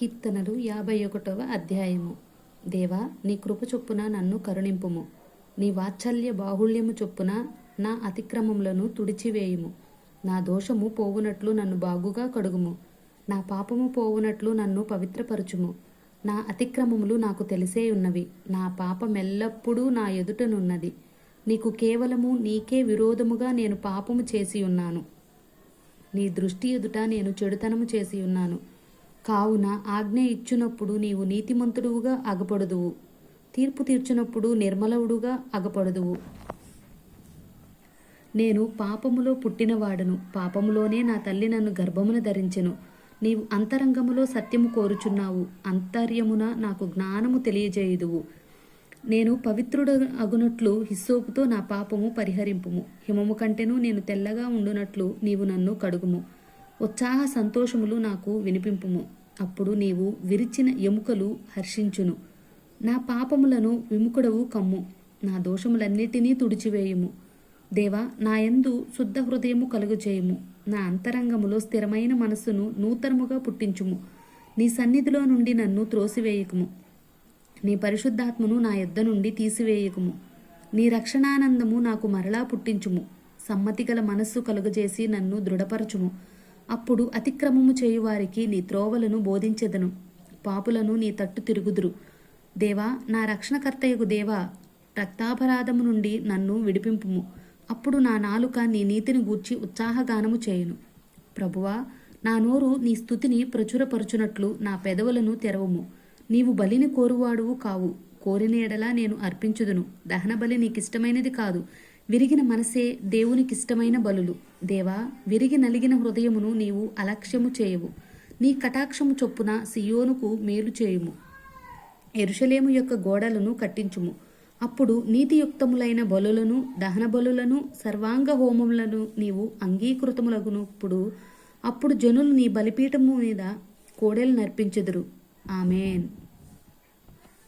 కీర్తనలు యాభై ఒకటవ అధ్యాయము. దేవా నీ కృప చొప్పున నన్ను కరుణింపుము. నీ వాత్సల్య బాహుళ్యము చొప్పున నా అతిక్రమములను తుడిచివేయుము. నా దోషము పోవునట్లు నన్ను బాగుగా కడుగుము. నా పాపము పోవునట్లు నన్ను పవిత్రపరచుము. నా అతిక్రమములు నాకు తెలిసే ఉన్నవి నా పాపమెల్లప్పుడూ నా ఎదుటనున్నది నీకు కేవలము నీకే విరోధముగా నేను పాపము చేసి ఉన్నాను నీ దృష్టి ఎదుట నేను చెడుతనము చేసి ఉన్నాను కావున ఆజ్ఞ ఇచ్చినప్పుడు నీవు నీతిమంతుడువుగా అగపడదువు. తీర్పు తీర్చినప్పుడు నిర్మలవుడుగా అగపడదువు. నేను పాపములో పుట్టినవాడను. పాపములోనే నా తల్లి నన్ను గర్భమున ధరించెను. నీవు అంతరంగములో సత్యము కోరుచున్నావు. అంతర్యమున నాకు జ్ఞానము తెలియజేయుదువు. నేను పవిత్రుడు అగునట్లు హిస్సోపుతో నా పాపము పరిహరింపుము. హిమము కంటెను నేను తెల్లగా ఉండునట్లు నీవు నన్ను కడుగుము. ఉత్సాహ సంతోషములు నాకు వినిపింపుము. అప్పుడు నీవు విరిచిన ఎముకలు హర్షించును. నా పాపములను విముకుడవు కమ్ము. నా దోషములన్నిటినీ తుడిచివేయుము. దేవా నా యందు శుద్ధ హృదయము కలుగుచేయుము నా అంతరంగములో స్థిరమైన మనస్సును నూతనముగా పుట్టించుము. నీ సన్నిధిలో నుండి నన్ను త్రోసివేయకుము. నీ పరిశుద్ధాత్మను నా యొద్ద నుండి తీసివేయకుము. నీ రక్షణానందము నాకు మరలా పుట్టించుము. సమ్మతిగల మనస్సు కలుగజేసి నన్ను దృఢపరచుము. అప్పుడు అతిక్రమము చేయువారికి నీ త్రోవలను బోధించెదను. పాపులను నీ తట్టు తిరుగుదురు. దేవా నా రక్షణకర్తయగు దేవా రక్తాపరాధము నుండి నన్ను విడిపింపుము. అప్పుడు నా నాలుక నీ నీతిని గూర్చి ఉత్సాహగానము చేయును. ప్రభువా నా నోరు నీ స్థుతిని ప్రచురపరచునట్లు నా పెదవులను తెరవము. నీవు బలిని కోరువాడువు కావు. కోరిన ఎడలా నేను అర్పించుదును. దహన బలి నీకిష్టమైనది కాదు. విరిగిన మనసే దేవునికిష్టమైన బలులు. దేవా విరిగి నలిగిన హృదయమును నీవు అలక్ష్యము చేయవు. నీ కటాక్షము చొప్పున సియోనుకు మేలు చేయుము. ఎరుషలేము యొక్క గోడలను కట్టించుము. అప్పుడు నీతియుక్తములైన బలులను దహన బలులను సర్వాంగ హోమములను నీవు అంగీకృతములగునప్పుడు అప్పుడు జనులు నీ బలిపీఠము మీద కోడెలు నర్పించెదరు ఆమెన్.